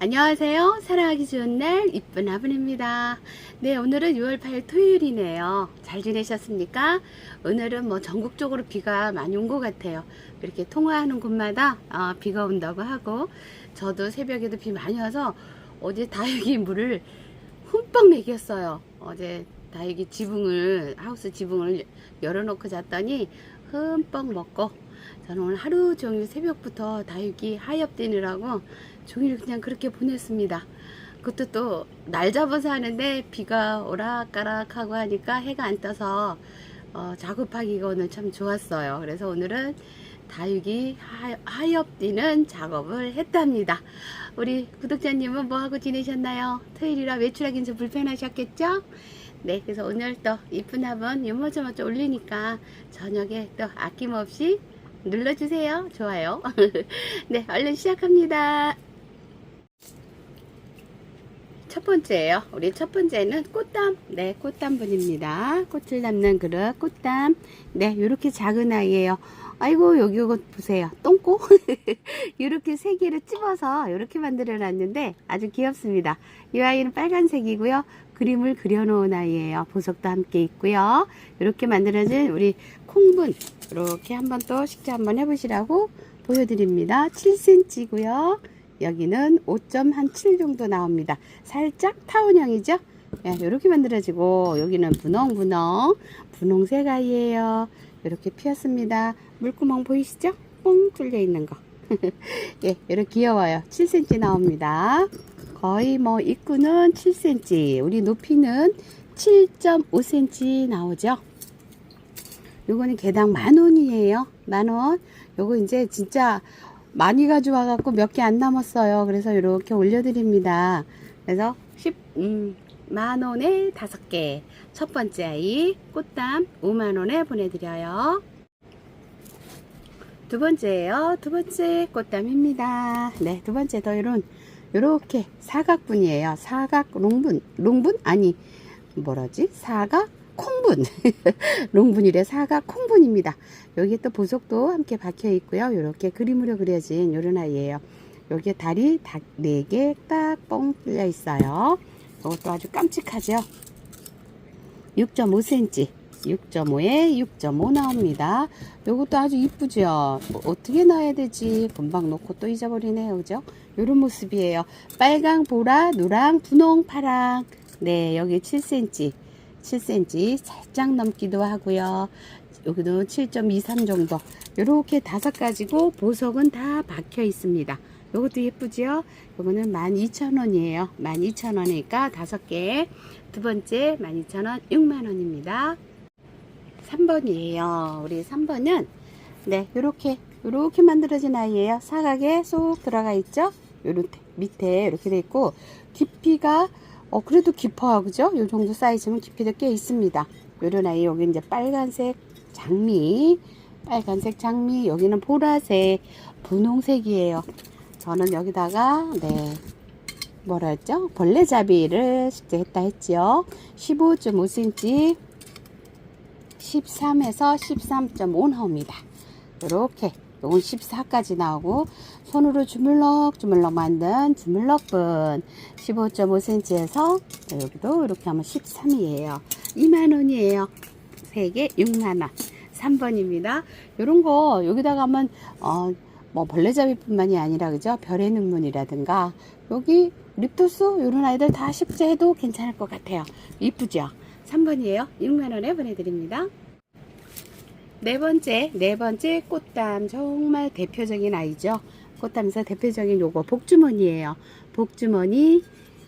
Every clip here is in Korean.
안녕하세요. 사랑하기 좋은 날 이쁜 아분입니다. 네, 오늘은 6월 8일 토요일이네요. 잘 지내셨습니까? 오늘은 뭐 전국적으로 비가 많이 온 것 같아요. 이렇게 통화하는 곳마다 어, 비가 온다고 하고 저도 새벽에도 비 많이 와서 어제 다육이 물을 흠뻑 먹였어요. 어제 다육이 지붕을 하우스 지붕을 열어놓고 잤더니 흠뻑 먹고 저는 오늘 하루 종일 새벽부터 다육이 하엽 뛰느라고 종일 그냥 그렇게 보냈습니다. 그것도 또 날 잡아서 하는데 비가 오락가락 하고 하니까 해가 안 떠서 어, 작업하기가 오늘 참 좋았어요. 그래서 오늘은 다육이 하, 하엽 뛰는 작업을 했답니다. 우리 구독자님은 뭐 하고 지내셨나요? 토요일이라 외출하긴 좀 불편하셨겠죠? 네, 그래서 오늘 또 이쁜 화분 요모저모저 올리니까 저녁에 또 아낌없이 눌러주세요. 좋아요. 네, 얼른 시작합니다. 첫 번째예요. 우리 첫 번째는 꽃담. 네, 꽃담분입니다. 꽃을 담는 그릇, 꽃담. 네, 이렇게 작은 아이예요. 아이고, 여기 이거 보세요. 똥꼬? 이렇게 세 개를 찝어서 이렇게 만들어 놨는데 아주 귀엽습니다. 이 아이는 빨간색이고요. 그림을 그려놓은 아이예요. 보석도 함께 있고요. 이렇게 만들어진 우리 콩분. 이렇게 한번 또 식재 한번 해보시라고 보여드립니다. 7cm고요. 여기는 5.7 정도 나옵니다. 살짝 타원형이죠? 네, 이렇게 만들어지고 여기는 분홍분홍 분홍색 아이예요. 이렇게 피었습니다. 물구멍 보이시죠? 뻥 뚫려 있는 거. 예, 이렇게 귀여워요. 7cm 나옵니다. 거의 뭐 입구는 7cm, 우리 높이는 7.5cm 나오죠. 요거는 개당 만 원이에요. 만 원. 요거 이제 진짜 많이 가져와 갖고 몇 개 안 남았어요. 그래서 이렇게 올려드립니다. 그래서 10, 음, 만 원에 다섯 개. 첫 번째 아이 꽃담 5만 원에 보내드려요. 두 번째예요. 두 번째 꽃담입니다. 네, 두 번째도 이런 요렇게 사각분이에요. 사각 롱분, 롱분 아니 뭐라지? 사각 콩분, 롱분이래 사각 콩분입니다. 여기 또 보석도 함께 박혀 있고요. 이렇게 그림으로 그려진 요런 아이예요. 여기에 다리 네개딱 뻥 뚫려 있어요. 이것도 아주 깜찍하죠. 6.5cm, 6.5에 6.5 나옵니다. 요것도 아주 이쁘죠. 뭐 어떻게 넣어야 되지? 금방 놓고 또 잊어버리네요. 그죠? 요런 모습이에요. 빨강, 보라, 노랑, 분홍, 파랑. 네, 여기 7cm. 7cm 살짝 넘기도 하고요. 여기도 7.23 정도. 이렇게 다섯 가지고 보석은 다 박혀 있습니다. 요것도 예쁘죠? 요거는 12,000원이에요. 12,000원이니까 다섯 개. 두 번째 12,000원, 6만원입니다. 3번이에요. 우리 3번은 네, 요렇게 요렇게 만들어진 아이예요. 사각에 쏙 들어가 있죠? 요렇게 밑에 이렇게 돼 있고 깊이가 어 그래도 깊어요. 그죠? 요 정도 사이즈면 깊이도 꽤 있습니다. 요런 아이 여기 이제 빨간색 장미 빨간색 장미 여기는 보라색 분홍색이에요. 저는 여기다가 네 뭐라 했죠? 벌레잡이를 식재했다 했죠. 15.5cm 13에서 13.5 나옵니다. 이렇게 요건 14까지 나오고 손으로 주물럭 주물럭 만든 주물럭분 15.5cm에서 여기도 이렇게 하면 13이에요. 2만원이에요. 3개 6만원. 3번입니다. 요런 거 여기다가 하면 어, 뭐 벌레잡이뿐만이 아니라 그죠? 별의 눈문이라든가 여기 립토스 요런 아이들 다 식재해도 괜찮을 것 같아요. 이쁘죠? 3번이에요. 6만원에 보내드립니다. 네 번째, 네 번째 꽃담. 정말 대표적인 아이죠. 꽃담에서 대표적인 요거 복주머니예요. 복주머니.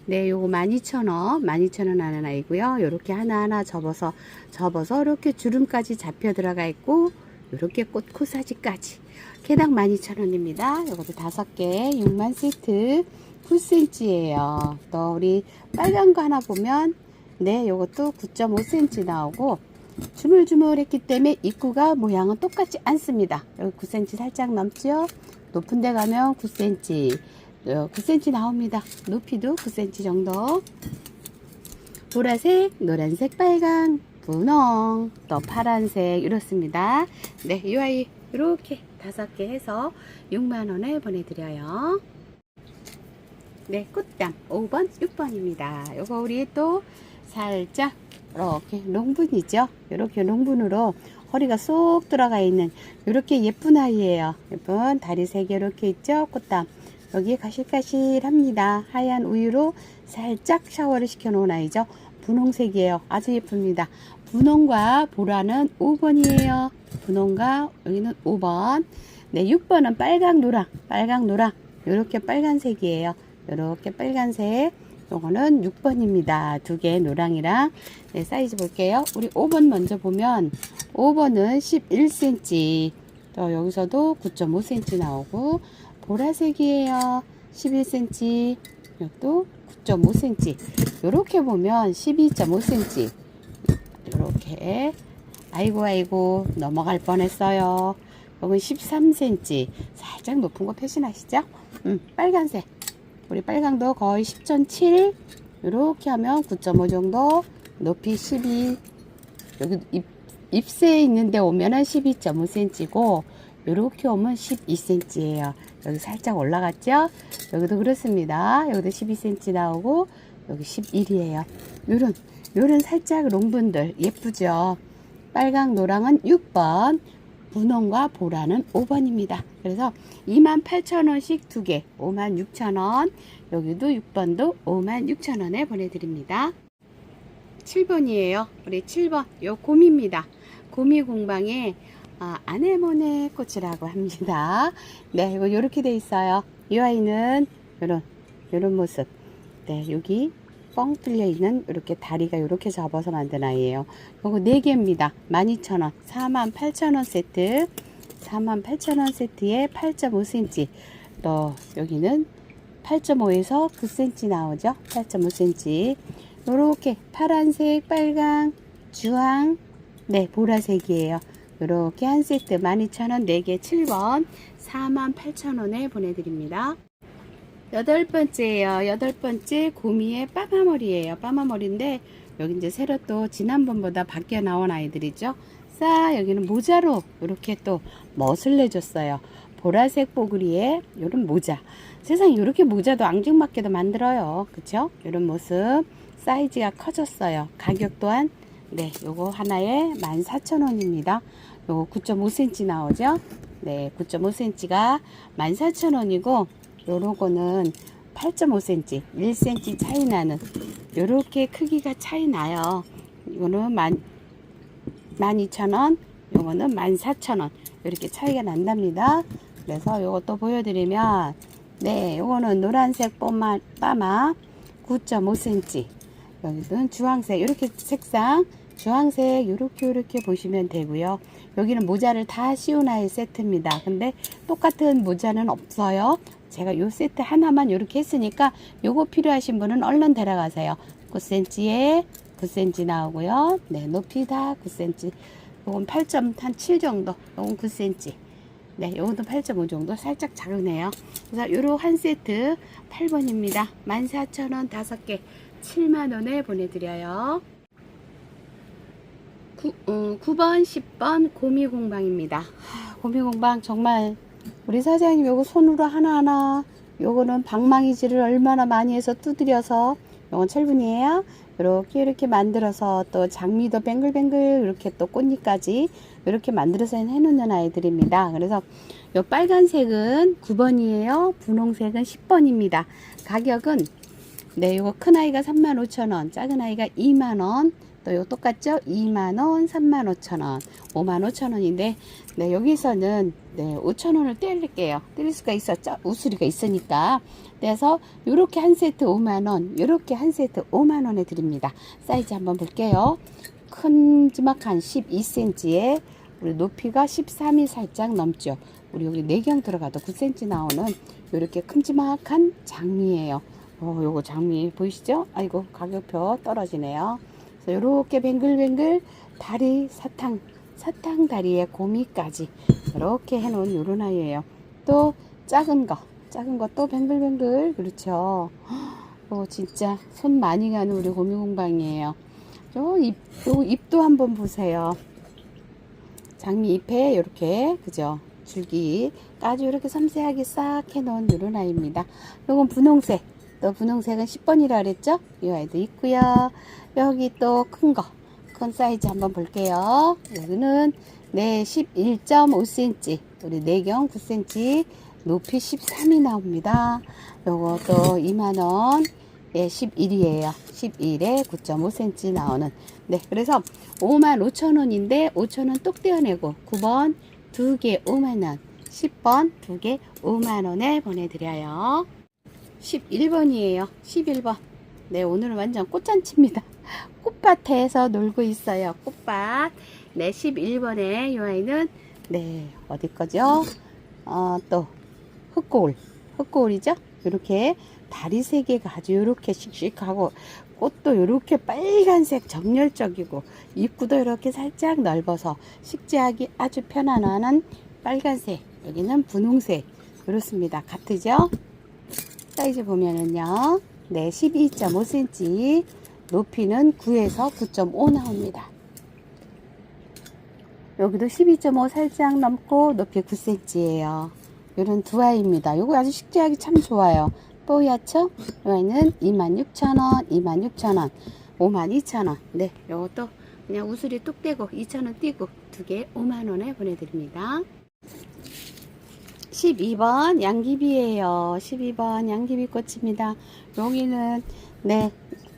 네, 요거 12,000원, 12,000원 하는 아이고요. 요렇게 하나하나 접어서, 접어서 이렇게 주름까지 잡혀 들어가 있고, 요렇게 꽃 코사지까지. 개당 12,000원입니다. 요것도 다섯 개 6만 세트, 9cm예요. 또 우리 빨간 거 하나 보면, 네, 요것도 9.5cm 나오고, 주물주물했기 때문에 입구가 모양은 똑같지 않습니다. 여기 9cm 살짝 넘죠? 높은 데 가면 9cm, 9cm 나옵니다. 높이도 9cm 정도. 보라색, 노란색, 빨강, 분홍, 또 파란색 이렇습니다. 네, 이 아이 이렇게 다섯 개 해서 6만 원에 보내드려요. 네, 꽃담 5번, 6번입니다. 요거 우리 또 살짝 이렇게 농분이죠. 이렇게 농분으로 허리가 쏙 들어가 있는 이렇게 예쁜 아이예요. 예쁜 다리 세 개 이렇게 있죠. 꽃담. 여기 가실가실합니다. 하얀 우유로 살짝 샤워를 시켜 놓은 아이죠. 분홍색이에요. 아주 예쁩니다. 분홍과 보라는 5번이에요. 분홍과 여기는 5번. 네, 6번은 빨강 노랑, 빨강 노랑. 이렇게 빨간색이에요. 이렇게 빨간색. 요거는 6번입니다. 두 개 노랑이랑 네, 사이즈 볼게요. 우리 5번 먼저 보면 5번은 11cm. 또 여기서도 9.5cm 나오고 보라색이에요. 11cm. 이것도 9.5cm. 이렇게 보면 12.5cm. 이렇게 아이고 아이고 넘어갈 뻔했어요. 이건 13cm. 살짝 높은 거 표시나시죠? 음, 빨간색. 우리 빨강도 거의 10.7. 이렇게 하면 9.5 정도. 높이 12. 여기 입, ip새에 있는데 오면 은 12.5cm고 이렇게 오면 12cm예요. 여기 살짝 올라갔죠? 여기도 그렇습니다. 여기도 12cm 나오고 여기 11이에요. 요런 요런 살짝 롱분들 예쁘죠? 빨강 노랑은 6번, 분홍과 보라는 5번입니다. 그래서 28,000원씩 두 개, 56,000원. 여기도 6번도 56,000원에 보내드립니다. 7번이에요. 우리 7번. 요 곰입니다. 곰이 공방에 아, 아네모네 꽃이라고 합니다. 네, 이거 요렇게 돼 있어요. 이 아이는 요런 요런 모습. 네, 여기 뻥 뚫려 있는 이렇게 다리가 이렇게 접어서 만든 아이예요. 요거 4개입니다. 12,000원. 48,000원 세트. 48,000원 세트에 8.5cm. 또 여기는 8.5에서 9cm 나오죠. 8.5cm. 요렇게 파란색, 빨강, 주황, 네, 보라색이에요. 요렇게 한 세트 12,000원 4개 7번 48,000원에 보내드립니다. 여덟 번째예요. 여덟 번째 고미의 빠마머리예요. 빠마머리인데 여기 이제 새로 또 지난번보다 바뀌어 나온 아이들이죠. 싸 여기는 모자로 이렇게 또 멋을 내줬어요. 보라색 뽀글이에 이런 모자. 세상에 이렇게 모자도 앙증맞게도 만들어요. 그쵸? 이런 모습 사이즈가 커졌어요. 가격 또한 네, 요거 하나에 14,000원입니다. 요거 9.5cm 나오죠? 네, 9.5cm가 14,000원이고 요러거는 8.5cm, 1cm 차이 나는 요렇게 크기가 차이 나요. 이거는 만 12,000원, 요거는 14,000원. 이렇게 차이가 난답니다. 그래서 요것도 보여드리면 네, 요거는 노란색 뽀마, 빠마 9.5cm. 여기는 주황색 이렇게 색상 주황색 이렇게 이렇게 보시면 되고요. 여기는 모자를 다 씌우나의 세트입니다. 근데 똑같은 모자는 없어요. 제가 요 세트 하나만 이렇게 했으니까 요거 필요하신 분은 얼른 데려가세요. 9cm에 9cm 나오고요. 네, 높이 다 9cm. 요건 8.7 정도. 요건 9cm. 네, 요것도 8.5 정도 살짝 작으네요. 그래서 요로 한 세트 8번입니다. 14,000원 5개 7만원에 보내드려요. 9, 어, 9번, 10번 고미공방입니다. 하, 고미공방 정말 우리 사장님 요거 손으로 하나하나 요거는 방망이질을 얼마나 많이 해서 두드려서 요건 철분이에요. 이렇게 이렇게 만들어서 또 장미도 뱅글뱅글 이렇게 또 꽃잎까지 이렇게 만들어서 해놓는 아이들입니다. 그래서 요 빨간색은 9번이에요. 분홍색은 10번입니다. 가격은 네, 요거 큰 아이가 35,000원, 작은 아이가 2만원, 또요 똑같죠? 2만원, 35,000원, 55,000원인데, 네, 여기서는 네, 5,000원을 떼릴게요. 떼릴 수가 있었죠? 우수리가 있으니까. 그래서 요렇게 한 세트 5만원, 요렇게 한 세트 5만원에 드립니다. 사이즈 한번 볼게요. 큼지막한 12cm에 우리 높이가 13이 살짝 넘죠. 우리 여기 내경 들어가도 9cm 나오는 이렇게 큼지막한 장미예요. 어, 요거 장미 보이시죠? 아이고 가격표 떨어지네요. 요렇게 뱅글뱅글 다리 사탕 사탕 다리에 고미까지 이렇게 해놓은 요런 아이예요. 또 작은 거 작은 거 또 뱅글뱅글 그렇죠. 어, 진짜 손 많이 가는 우리 고미 공방이에요. 요 잎, 요 잎도 한번 보세요. 장미 잎에 이렇게 그죠? 줄기 아주 이렇게 섬세하게 싹 해놓은 요런 아이입니다. 요건 분홍색 또 분홍색은 10번이라 그랬죠? 이 아이도 있고요. 여기 또 큰 거, 큰 사이즈 한번 볼게요. 여기는 네 11.5cm, 우리 내경 9cm, 높이 13이 나옵니다. 요것도 2만원, 예, 11이에요. 11에 9.5cm 나오는. 네, 그래서 5만 5천 원인데 5천 원뚝 떼어내고 9번 두개 5만 원, 10번 두개 5만 원에 보내드려요. 11번이에요. 11번. 네, 오늘은 완전 꽃잔치입니다. 꽃밭에서 놀고 있어요. 꽃밭. 네, 11번에 이 아이는 네, 어디 거죠? 어, 또 흑고울. 흑고울이죠? 이렇게 다리 세 개가 아주 이렇게 씩씩하고 꽃도 이렇게 빨간색 정열적이고 입구도 이렇게 살짝 넓어서 식재하기 아주 편안한 빨간색 여기는 분홍색 그렇습니다 같으죠 사이즈 보면은요 네 12.5cm 높이는 9에서 9.5 나옵니다 여기도 12.5 살짝 넘고 높이 9cm예요 이런 두 아이입니다 요거 아주 식재하기 참 좋아요 뽀얗죠? 여기는 26,000원, 26,000원, 52,000원. 네, 요것도 그냥 우수리 뚝 떼고 2,000원 띄고 두 개 5만원에 보내드립니다. 12번 양귀비예요. 12번 양귀비 꽃입니다. 여기는 네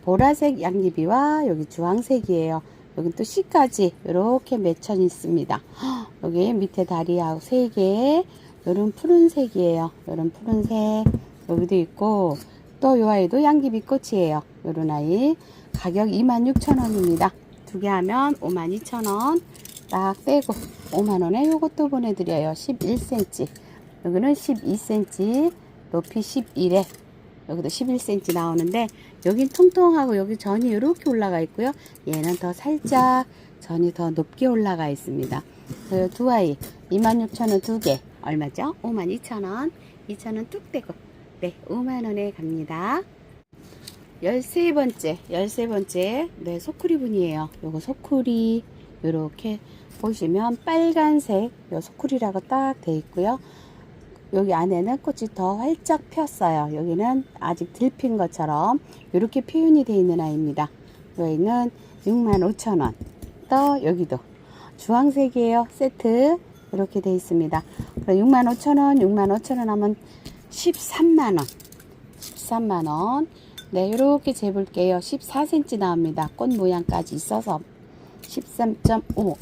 보라색 양귀비와 여기 주황색이에요. 여기 또 C까지 이렇게 맺혀 있습니다. 여기 밑에 다리하고 세 개, 요런 푸른색이에요. 요런 푸른색. 여기도 있고 또 요 아이도 양귀비 꽃이에요. 요런 아이 가격 26,000원입니다. 두 개 하면 52,000원 딱 떼고 5만원에 요것도 보내드려요. 11cm 여기는 12cm 높이 11에 여기도 11cm 나오는데 여긴 통통하고 여기 전이 이렇게 올라가 있고요. 얘는 더 살짝 전이 더 높게 올라가 있습니다. 그 두 아이 26,000원 두 개 얼마죠? 52,000원 2,000원 뚝 떼고 네, 5만원에 갑니다. 13번째, 13번째, 네, 소쿠리분이에요. 요거 소쿠리, 요렇게 보시면 빨간색, 요 소쿠리라고 딱 돼 있고요. 여기 안에는 꽃이 더 활짝 폈어요. 여기는 아직 들핀 것처럼 이렇게 표현이 되어 있는 아이입니다. 여기는 65,000원. 또 여기도 주황색이에요. 세트 이렇게 되어 있습니다. 그럼 65,000원, 65,000원 하면 13만원 13만원 네 이렇게 재볼게요 14cm 나옵니다 꽃 모양까지 있어서 13.5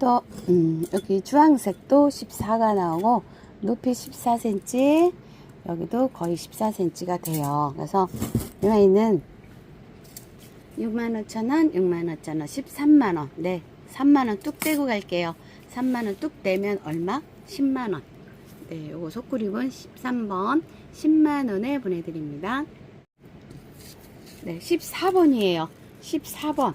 또 음, 여기 주황색도 14가 나오고 높이 14cm 여기도 거의 14cm가 돼요 그래서 이 아이는 65,000원 65,000원 13만원 네 3만원 뚝 떼고 갈게요 3만원 뚝 떼면 얼마? 10만원 네, 요거 속구립은 13번 10만원에 보내드립니다. 네, 14번이에요. 14번.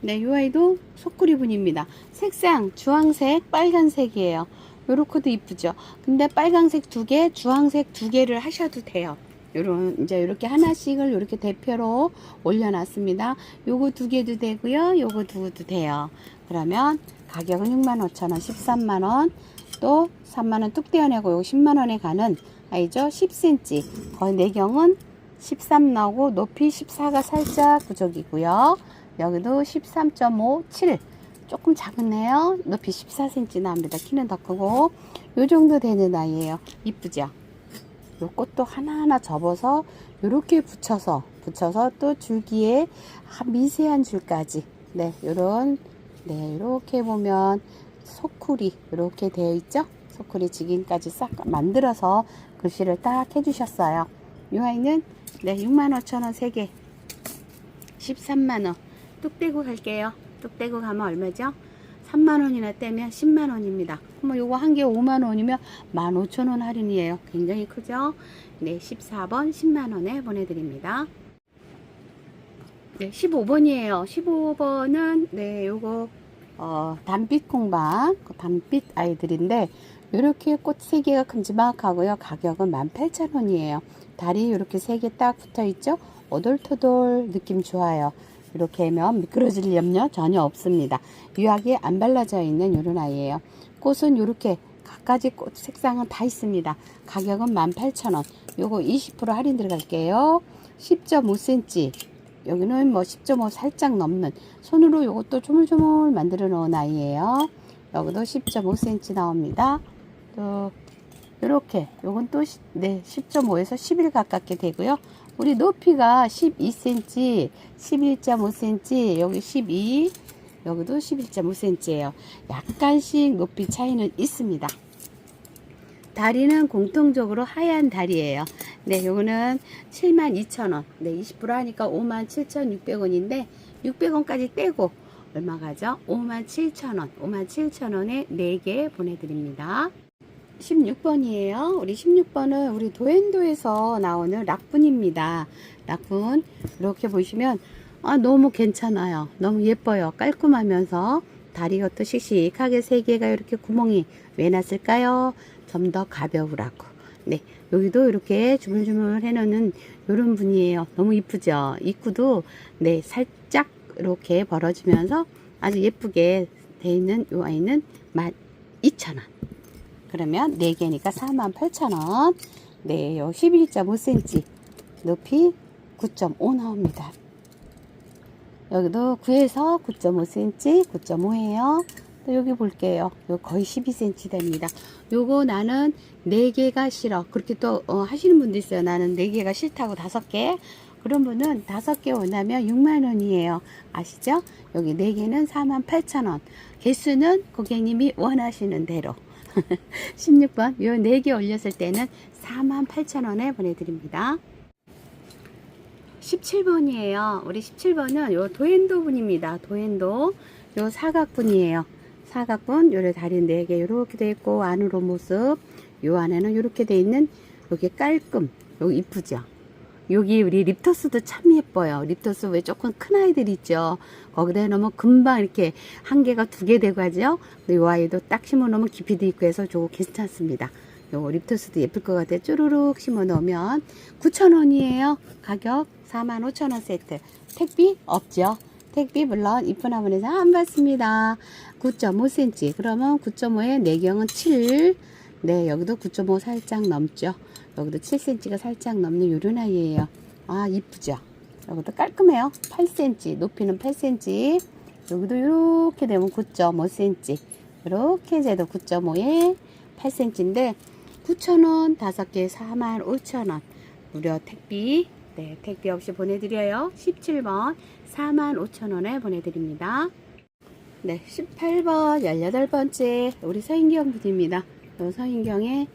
네, 요 아이도 속구리분입니다. 색상 주황색, 빨간색이에요. 요렇게도 이쁘죠. 근데 빨간색 두 개, 주황색 두 개를 하셔도 돼요. 요런 이제 이렇게 하나씩을 이렇게 대표로 올려놨습니다. 요거 두 개도 되고요. 요거 두 개도 돼요. 그러면 가격은 65,000원, 13만원, 또 3만원 뚝 떼어내고 요 10만원에 가는 아이죠 10cm 거의 내경은 13 나오고 높이 14가 살짝 부족이고요 여기도 13.57 조금 작네요? 높이 14cm 나옵니다. 키는 더 크고. 요 정도 되는 아이예요. 이쁘죠? 요 꽃도 하나하나 접어서 이렇게 붙여서 붙여서 또 줄기에 한 미세한 줄까지. 네 요런 네 이렇게 보면 소쿠리 이렇게 되어 있죠? 소쿠리 직인까지 싹 만들어서 글씨를 딱 해주셨어요. 이 아이는 네 65,000원 3개. 13만원 뚝 떼고 갈게요 뚝 떼고 가면 얼마죠 3만원이나 떼면 10만원입니다 뭐 요거 한 개 5만원이면 15,000원 할인이에요 굉장히 크죠 네 14번 10만원에 보내드립니다 네 15번이에요 15번은 네 요거 어, 단빛 콩방, 그 단빛 아이들인데, 이렇게 꽃 3개가 큼지막하고요. 가격은 18,000원이에요. 다리 이렇게 3개 딱 붙어 있죠? 오돌토돌 느낌 좋아요. 이렇게 하면 미끄러질 염려 전혀 없습니다. 유하게 안 발라져 있는 이런 아이예요. 꽃은 이렇게 갖가지 꽃 색상은 다 있습니다. 가격은 18,000원. 요거 20% 할인 들어갈게요. 10.5cm. 여기는 뭐 10.5 살짝 넘는 손으로 요것도 조물조물 만들어 놓은 아이예요. 여기도 10.5cm 나옵니다. 또 이렇게 요건 또 시- 네, 10.5에서 11 가깝게 되고요. 우리 높이가 12cm, 11.5cm, 여기 12, 여기도 11.5cm예요. 약간씩 높이 차이는 있습니다. 다리는 공통적으로 하얀 다리예요. 네, 요거는 72,000원. 네, 20% 하니까 57,600원인데 600원까지 떼고 얼마 가죠? 57,000원. 57,000원에 4개 보내드립니다. 16번이에요. 우리 16번은 우리 도엔도에서 나오는 락분입니다. 락분. 이렇게 보시면 아, 너무 괜찮아요. 너무 예뻐요. 깔끔하면서 다리가 또 씩씩하게 세 개가 이렇게 구멍이 왜 났을까요? 좀 더 가벼우라고. 네, 여기도 이렇게 주물주물 해놓는 이런 분이에요. 너무 이쁘죠? 입구도 네 살짝 이렇게 벌어지면서 아주 예쁘게 돼 있는 이 아이는 12,000원. 그러면 4개니까 48,000원. 네, 요 11.5cm 높이 9.5 나옵니다. 여기도 9에서 9.5cm, 9.5예요. 또 여기 볼게요. 요 거의 12cm 됩니다. 요거 나는 4개가 싫어. 그렇게 또 어, 하시는 분도 있어요. 나는 4개가 싫다고 5개. 그런 분은 5개 원하면 6만원이에요. 아시죠? 여기 4개는 48,000원. 개수는 고객님이 원하시는 대로. 16번 요 4개 올렸을 때는 48,000원에 보내드립니다. 17번이에요. 우리 17번은 요 도엔도 분입니다. 도엔도 요 사각분이에요. 사각분 요래 다리 4개 요렇게 돼 있고 안으로 모습 요 안에는 요렇게 돼 있는 요게 깔끔 요 이쁘죠. 여기 우리 립토스도 참 예뻐요. 립토스 왜 조금 큰 아이들 있죠. 거기다 넣으면 금방 이렇게 한 개가 두 개 되고 하죠. 이 아이도 딱 심어 놓으면 깊이도 있고 해서 저거 괜찮습니다. 요 립토스도 예쁠 것 같아요. 쭈루룩 심어 놓으면 9,000원이에요. 가격 45,000원 세트. 택비 없죠. 택비 물론 이쁜 화분에서 안 받습니다. 9.5cm. 그러면 9.5에 내경은 7. 네, 여기도 9.5 살짝 넘죠. 여기도 7cm가 살짝 넘는 요런 아이예요. 아, 이쁘죠? 여기도 깔끔해요. 8cm. 높이는 8cm. 여기도 이렇게 되면 9.5cm. 이렇게 재도 9.5에 8cm인데 9,000원 5개 45,000원. 무료 택비. 네, 택비 없이 보내드려요. 17번 45,000원에 보내드립니다. 네, 18번 18번째 우리 서인경 분입니다. 요 서인경의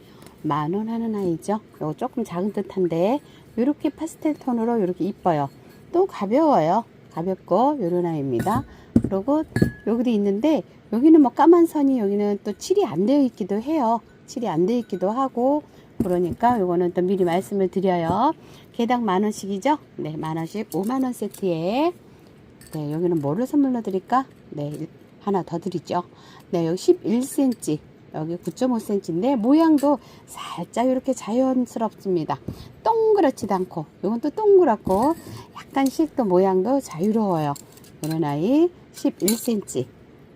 만원 하는 아이죠. 요거 조금 작은 듯한데 이렇게 파스텔 톤으로 이렇게 이뻐요. 또 가벼워요. 가볍고 요런 아이입니다. 그리고 여기도 있는데 여기는 뭐 까만 선이 여기는 또 칠이 안 되어 있기도 해요. 칠이 안 되어 있기도 하고 그러니까 요거는 또 미리 말씀을 드려요. 개당 만 원씩이죠? 네, 만 원씩 5만 원 세트에 네, 여기는 뭐를 선물로 드릴까? 네, 하나 더 드리죠. 네, 여기 11cm, 여기 9.5cm인데 모양도 살짝 이렇게 자연스럽습니다. 동그랗지도 않고, 이건 또 동그랗고 약간씩 또 모양도 자유로워요. 이런 아이 11cm.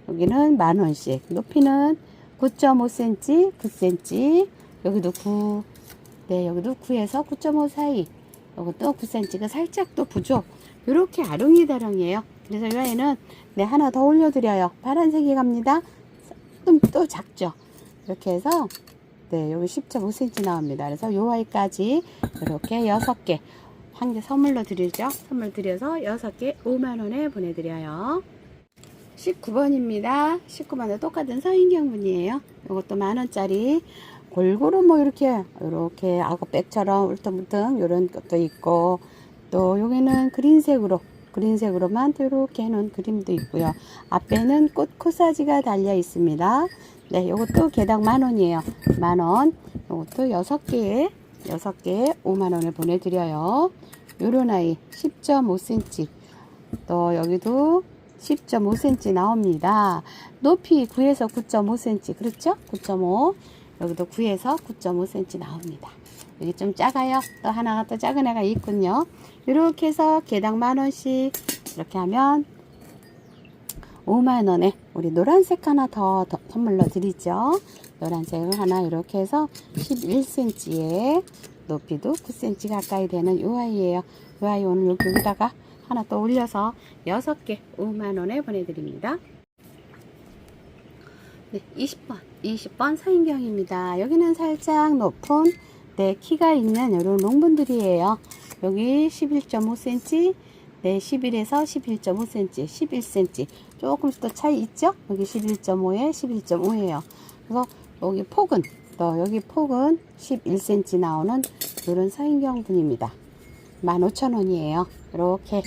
여기는 만 원씩. 높이는 9.5cm, 9cm. 여기도 9. 네, 여기도 9에서 9.5 사이. 이것도 9cm가 살짝 또 부족. 이렇게 아롱이다롱이에요. 그래서 이 아이는 네, 하나 더 올려드려요. 파란색이 갑니다. 좀 또 작죠. 이렇게 해서 네, 여기 10.5cm 나옵니다. 그래서 요 아이까지 이렇게 6개 한 개 선물로 드리죠. 선물 드려서 6개 5만원에 보내드려요. 19번입니다. 19번도 똑같은 서인경 분이에요. 이것도 만원짜리 골고루 뭐 이렇게 이렇게 악어백처럼 울퉁불퉁 이런 것도 있고 또 여기는 그린색으로 그린색으로만 또 이렇게 해놓은 그림도 있고요. 앞에는 꽃 코사지가 달려 있습니다. 네, 이것도 개당 만 원이에요. 만 원. 이것도 여섯 개에 여섯 개에 5만 원을 보내드려요. 요런 아이 10.5cm. 또 여기도 10.5cm 나옵니다. 높이 9에서 9.5cm. 그렇죠? 9.5. 여기도 9에서 9.5cm 나옵니다. 여기 좀 작아요. 또 하나가 또 작은 애가 있군요. 이렇게 해서 개당 만 원씩 이렇게 하면 5만원에 우리 노란색 하나 더, 더 선물로 드리죠. 노란색을 하나 이렇게 해서 11cm에 높이도 9cm 가까이 되는 요 아이예요. 요 아이 오늘 여기- 여기다가 하나 또 올려서 6개 5만원에 보내드립니다. 네, 20번, 20번 서인경입니다. 여기는 살짝 높은 네, 키가 있는 이런 농분들이에요. 여기 11.5cm, 네, 11에서 11.5cm, 11cm. 조금 더 차이 있죠? 여기 11.5에 11.5예요. 그래서 여기 폭은, 또 여기 폭은 11cm 나오는 이런 서인경 분입니다. 15,000원이에요. 이렇게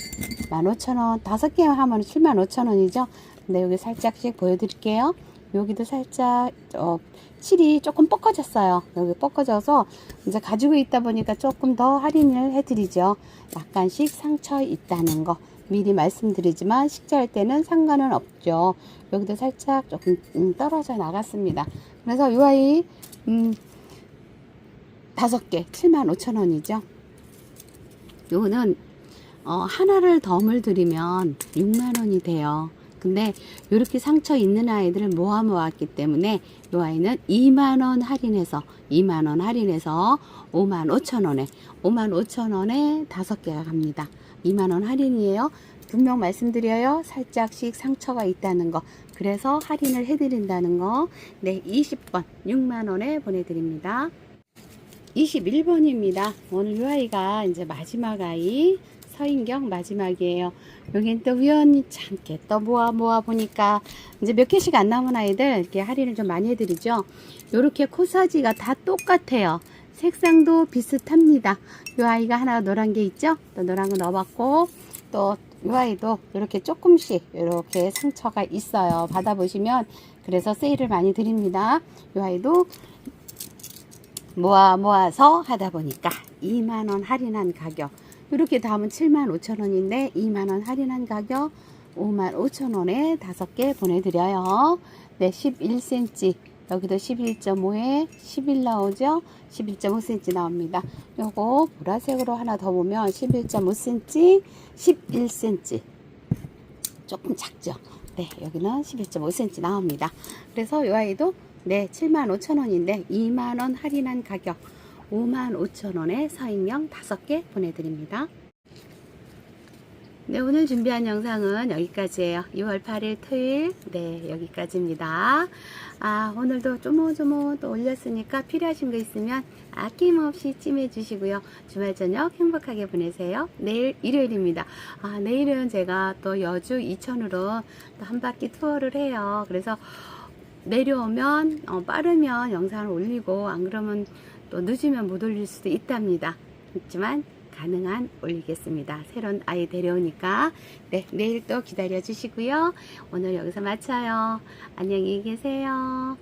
15,000원, 다섯 개 하면 75,000원이죠. 근데 여기 살짝씩 보여드릴게요. 여기도 살짝 어, 칠이 조금 뻗어졌어요. 여기 뻗어져서 이제 가지고 있다 보니까 조금 더 할인을 해드리죠. 약간씩 상처 있다는 거 미리 말씀드리지만 식재할 때는 상관은 없죠. 여기도 살짝 조금 음, 떨어져 나갔습니다. 그래서 이 아이 음, 다섯 개 75,000원이죠. 요거는 어, 하나를 덤을 들이면 6만 원이 돼요. 근데 이렇게 상처 있는 아이들을 모아 모았기 때문에 이 아이는 2만 원 할인해서 2만 원 할인해서 5만 5천 원에 5만 5천 원에 다섯 개가 갑니다. 2만 원 할인이에요. 분명 말씀드려요. 살짝씩 상처가 있다는 거. 그래서 할인을 해드린다는 거. 네, 20번 6만 원에 보내드립니다. 21번입니다. 오늘 이 아이가 이제 마지막 아이 서인경 마지막이에요. 여긴 또 우연히 참게 또 모아 모아 보니까 이제 몇 개씩 안 남은 아이들 이렇게 할인을 좀 많이 해드리죠. 요렇게 코사지가 다 똑같아요. 색상도 비슷합니다. 이 아이가 하나 노란 게 있죠? 또 노란 거 넣어봤고 또 이 아이도 이렇게 조금씩 이렇게 상처가 있어요. 받아보시면 그래서 세일을 많이 드립니다. 이 아이도 모아 모아서 하다 보니까 2만원 할인한 가격 이렇게 다음은 7만 5천 원인데 2만 원 할인한 가격 5만 5천 원에 다섯 개 보내드려요. 네, 11cm 여기도 11.5에 11 나오죠. 11.5cm 나옵니다. 요거 보라색으로 하나 더 보면 11.5cm, 11cm 조금 작죠. 네, 여기는 11.5cm 나옵니다. 그래서 이 아이도 네, 75,000원인데 2만원 할인한 가격 55,000원에 서인형 5개 보내드립니다. 네, 오늘 준비한 영상은 여기까지예요. 2월 8일 토요일, 네, 여기까지입니다. 아, 오늘도 쪼모쪼모 또 올렸으니까 필요하신 거 있으면 아낌없이 찜해 주시고요. 주말 저녁 행복하게 보내세요. 내일 일요일입니다. 아, 내일은 제가 또 여주 이천으로 또 한 바퀴 투어를 해요. 그래서 내려오면, 어, 빠르면 영상을 올리고, 안 그러면 또 늦으면 못 올릴 수도 있답니다. 있지만, 가능한 올리겠습니다. 새로운 아이 데려오니까. 네, 내일 또 기다려 주시고요. 오늘 여기서 마쳐요. 안녕히 계세요.